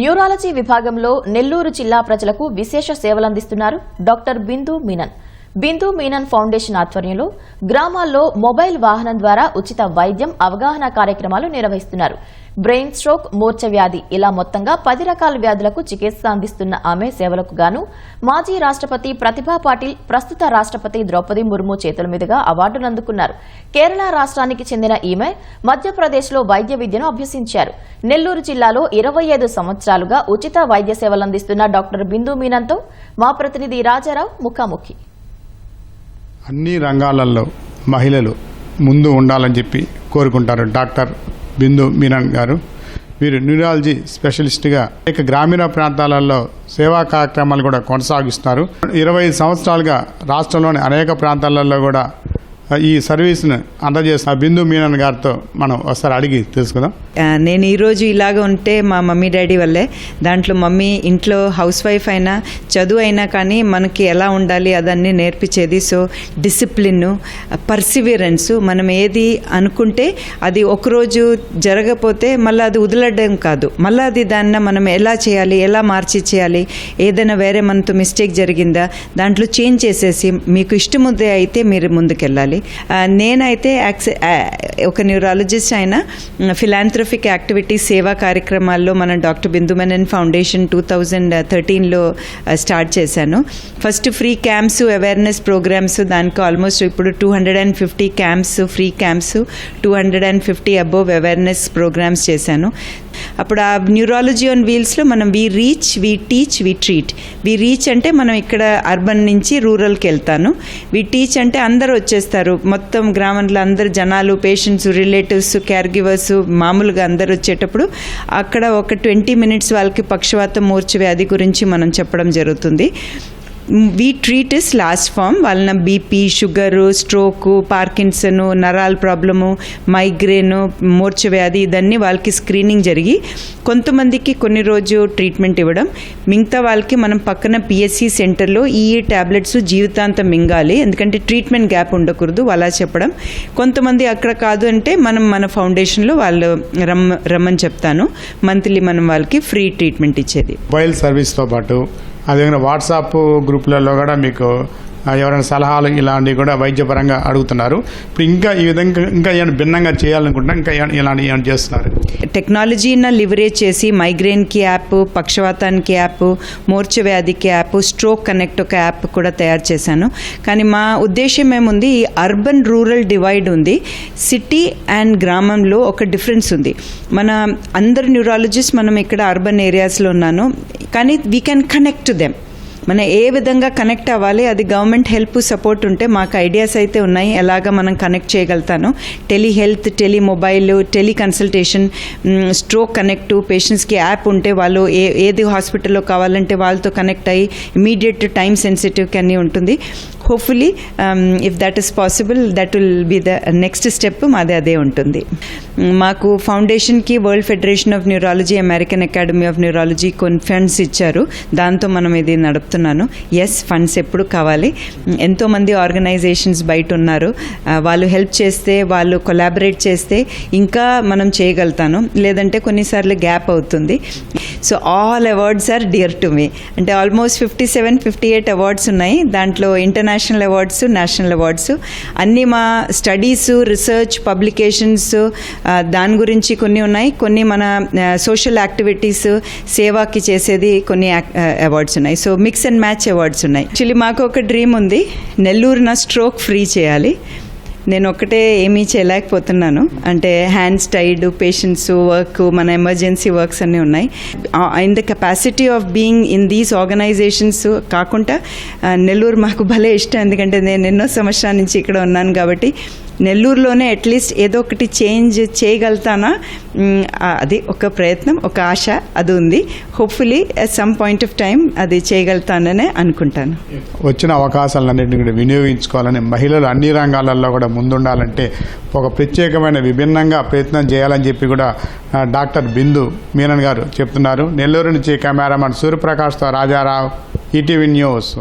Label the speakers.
Speaker 1: Neurology విభాగంలో నెల్లూరు జిల్లా ప్రజలకు విశేష సేవలందిస్తున్నారు డాక్టర్ బిందు మీనన్. బిందు మీనన్ ఫౌండేషన్ ఆధ్వర్యంలో గ్రామాల్లో మొబైల్ వాహనం ద్వారా ఉచిత వైద్యం అవగాహన కార్యక్రమాలు నిర్వహిస్తున్నారు. బ్రెయిన్ స్ట్రోక్ మూర్ఛ వ్యాధి ఇలా మొత్తంగా పది రకాల వ్యాధులకు చికిత్స అందిస్తున్న ఆమె సేవలకు గాను మాజీ రాష్ట్రపతి ప్రతిభా పాటిల్ ప్రస్తుత రాష్ట్రపతి ద్రౌపది ముర్ము చేతుల మీదుగా అవార్డును అందుకున్నారు. కేరళ రాష్ట్రానికి చెందిన ఈమె మధ్యప్రదేశ్లో వైద్య విద్యను అభ్యసించారు. నెల్లూరు జిల్లాలో ఇరవై ఐదు సంవత్సరాలుగా ఉచిత వైద్య సేవలందిస్తున్న డాక్టర్ బిందు మీనన్తో మా ప్రతినిధి రాజారావు ముఖాముఖి.
Speaker 2: అన్ని రంగాలలో మహిళలు ముందు ఉండాలని చెప్పి కోరుకుంటారు. డాక్టర్ బిందు మీనన్ గారు. వీరు న్యూరాలజీ స్పెషలిస్ట్గా అనేక గ్రామీణ ప్రాంతాలలో సేవా కార్యక్రమాలు కూడా కొనసాగిస్తున్నారు. ఇరవై సంవత్సరాలుగా రాష్ట్రంలోని అనేక ప్రాంతాలలో కూడా ఈ సర్వీస్ను అందజేసిన బిందు మీనన్ గారితో మనం ఒకసారి అడిగి తెలుసుకుందాం.
Speaker 3: నేను ఈరోజు ఇలాగ ఉంటే మా మమ్మీ డాడీ వల్లే. దాంట్లో మమ్మీ ఇంట్లో హౌస్ వైఫ్ అయినా చదువు అయినా కానీ మనకి ఎలా ఉండాలి అదన్నీ నేర్పించేది. సో డిసిప్లిన్ పర్సివిరెన్స్ మనం ఏది అనుకుంటే అది ఒకరోజు జరగపోతే మళ్ళీ అది వదలడం కాదు. మళ్ళీ అది దాన్ని మనం ఎలా చేయాలి ఎలా మార్చి చేయాలి ఏదైనా వేరే మనతో మిస్టేక్ జరిగిందా దాంట్లో చేంజ్ చేసేసి మీకు ఇష్టముద్దే అయితే మీరు ముందుకెళ్ళాలి. ఆ, నేనైతే యాక్సె ఒక న్యూరాలజిస్ట్ అయిన ఫిలాంథ్రఫిక్ యాక్టివిటీ సేవా కార్యక్రమాల్లో మన doctor Bindu Menon foundation two thousand థర్టీన్లో start చేశాను. First free camps awareness programmes దానికి ఆల్మోస్ట్ ఇప్పుడు two hundred and fifty camps free camps two hundred and fifty above awareness programmes చేశాను. అప్పుడు ఆ న్యూరాలజీ ఆన్ వీల్స్లో మనం we reach we teach we treat we reach అంటే మనం ఇక్కడ అర్బన్ నుంచి రూరల్కి వెళ్తాను. వి టీచ్ అంటే అందరూ వచ్చేస్తారు. మొత్తం గ్రామంలో అందరు జనాలు పేషెంట్స్ రిలేటివ్స్ కేర్ గివర్స్ మామూలుగా అందరు వచ్చేటప్పుడు అక్కడ ఒక ట్వంటీ మినిట్స్ వాళ్ళకి పక్షవాతం మూర్ఛ వ్యాధి గురించి మనం చెప్పడం జరుగుతుంది. We treat is last form వాళ్ళ బీపీ షుగరు స్ట్రోకు పార్కిన్సను నరాల ప్రాబ్లము మైగ్రేను మూర్ఛ వ్యాధి ఇదన్నీ వాళ్ళకి స్క్రీనింగ్ జరిగి కొంతమందికి కొన్ని రోజు ట్రీట్మెంట్ ఇవ్వడం. మిగతా వాళ్ళకి మనం పక్కన పిఎస్సి సెంటర్లో ఈ టాబ్లెట్స్ జీవితాంతం మింగాలి. ఎందుకంటే ట్రీట్మెంట్ గ్యాప్ ఉండకూడదు అలా చెప్పడం. కొంతమంది అక్కడ కాదు అంటే మనం మన ఫౌండేషన్లో వాళ్ళు రమ్మ రమ్మని చెప్తాను. మంత్లీ మనం వాళ్ళకి ఫ్రీ ట్రీట్మెంట్ ఇచ్చేది.
Speaker 2: మొబైల్ సర్వీస్తో పాటు అదేవిధంగా వాట్సాప్ గ్రూపులలో కూడా మీకు ఎవరైనా సలహాలు ఇలాంటివి కూడా వైద్యపరంగా అడుగుతున్నారు. ఇప్పుడు ఇంకా ఈ విధంగా ఇంకా ఏమైనా భిన్నంగా చేయాలనుకుంటున్నా ఇంకా ఇలాంటి ఏమైనా చేస్తున్నారు?
Speaker 3: టెక్నాలజీని లివరేజ్ చేసి మైగ్రేన్కి యాప్ పక్షవాతానికి యాప్ మోర్చ వ్యాధికి యాప్ స్ట్రోక్ కనెక్ట్ ఒక యాప్ కూడా తయారు చేశాను. కానీ మా ఉద్దేశం ఏముంది? ఈ అర్బన్ రూరల్ డివైడ్ ఉంది. సిటీ అండ్ గ్రామంలో ఒక డిఫరెన్స్ ఉంది. మన అందరు న్యూరాలజిస్ట్ మనం ఇక్కడ అర్బన్ ఏరియాస్లో ఉన్నాను. కానీ వీ కెన్ కనెక్ట్ దెమ్ మన ఏ విధంగా కనెక్ట్ అవ్వాలి అది గవర్నమెంట్ హెల్ప్ సపోర్ట్ ఉంటే మాకు ఐడియాస్ అయితే ఉన్నాయి ఎలాగ మనం కనెక్ట్ చేయగలుగుతాను. Tele health tele mobile tele consultation stroke connect పేషెంట్స్కి యాప్ ఉంటే వాళ్ళు ఏ ఏది హాస్పిటల్లో కావాలంటే వాళ్ళతో కనెక్ట్ అయ్యి ఇమీడియట్ టైం సెన్సిటివ్ కన్నీ ఉంటుంది. Hopefully if that is possible that will be the next step మాది అదే ఉంటుంది. Mm, మాకు ఫౌండేషన్కి World Federation of Neurology American Academy of Neurology కొన్ని ఫండ్స్ ఇచ్చారు. దాంతో మనం ఇది నడుపుతున్నాను. ఎస్ ఫండ్స్ ఎప్పుడు కావాలి. Mm, ఎంతోమంది ఆర్గనైజేషన్స్ బయట ఉన్నారు. Uh, వాళ్ళు హెల్ప్ చేస్తే వాళ్ళు కొలాబరేట్ చేస్తే ఇంకా మనం చేయగలుగుతాను. లేదంటే కొన్నిసార్లు గ్యాప్ అవుతుంది. So all awards are dear to me అంటే almost fifty seven fifty eight awards ఉన్నాయి. దాంట్లో ఇంటర్నేషనల్ అవార్డ్స్ నేషనల్ అవార్డ్స్ అన్నీ మా స్టడీస్ రీసెర్చ్ పబ్లికేషన్స్ దాని గురించి కొన్ని ఉన్నాయి. కొన్ని మన సోషల్ యాక్టివిటీస్ సేవాకి చేసేది కొన్ని అవార్డ్స్ ఉన్నాయి. So mix and match awards ఉన్నాయి. యాక్చువల్లీ మాకు ఒక డ్రీమ్ ఉంది. నెల్లూరున స్ట్రోక్ ఫ్రీ చేయాలి. నేను ఒక్కటే ఏమీ చేయలేకపోతున్నాను. అంటే హ్యాండ్స్ టైడ్ పేషెంట్స్ వర్క్ మన ఎమర్జెన్సీ వర్క్స్ అన్నీ ఉన్నాయి. In the capacity of being in these organisations కాకుండా uh, నెల్లూరు మాకు భలే ఇష్టం. ఎందుకంటే నేను ఎన్నో సంవత్సరాల నుంచి ఇక్కడ ఉన్నాను కాబట్టి నెల్లూరులోనే అట్లీస్ట్ ఏదో ఒకటి చేంజ్ చేయగలుగుతానా? Mm, అది ఒక ప్రయత్నం ఒక ఆశ అది ఉంది. Hopefully some point of time అది చేయగలుగుతాననే అనుకుంటాను.
Speaker 2: వచ్చిన అవకాశాలన్నింటినీ కూడా వినియోగించుకోవాలని మహిళలు అన్ని రంగాలలో కూడా ముందుండాలంటే ఒక ప్రత్యేకమైన విభిన్నంగా ప్రయత్నం చేయాలని చెప్పి కూడా డాక్టర్ బిందు మీనన్ గారు చెప్తున్నారు. నెల్లూరు నుంచి కెమెరామన్ సూర్యప్రకాష్తో రాజారావు ఈటీవీ న్యూస్.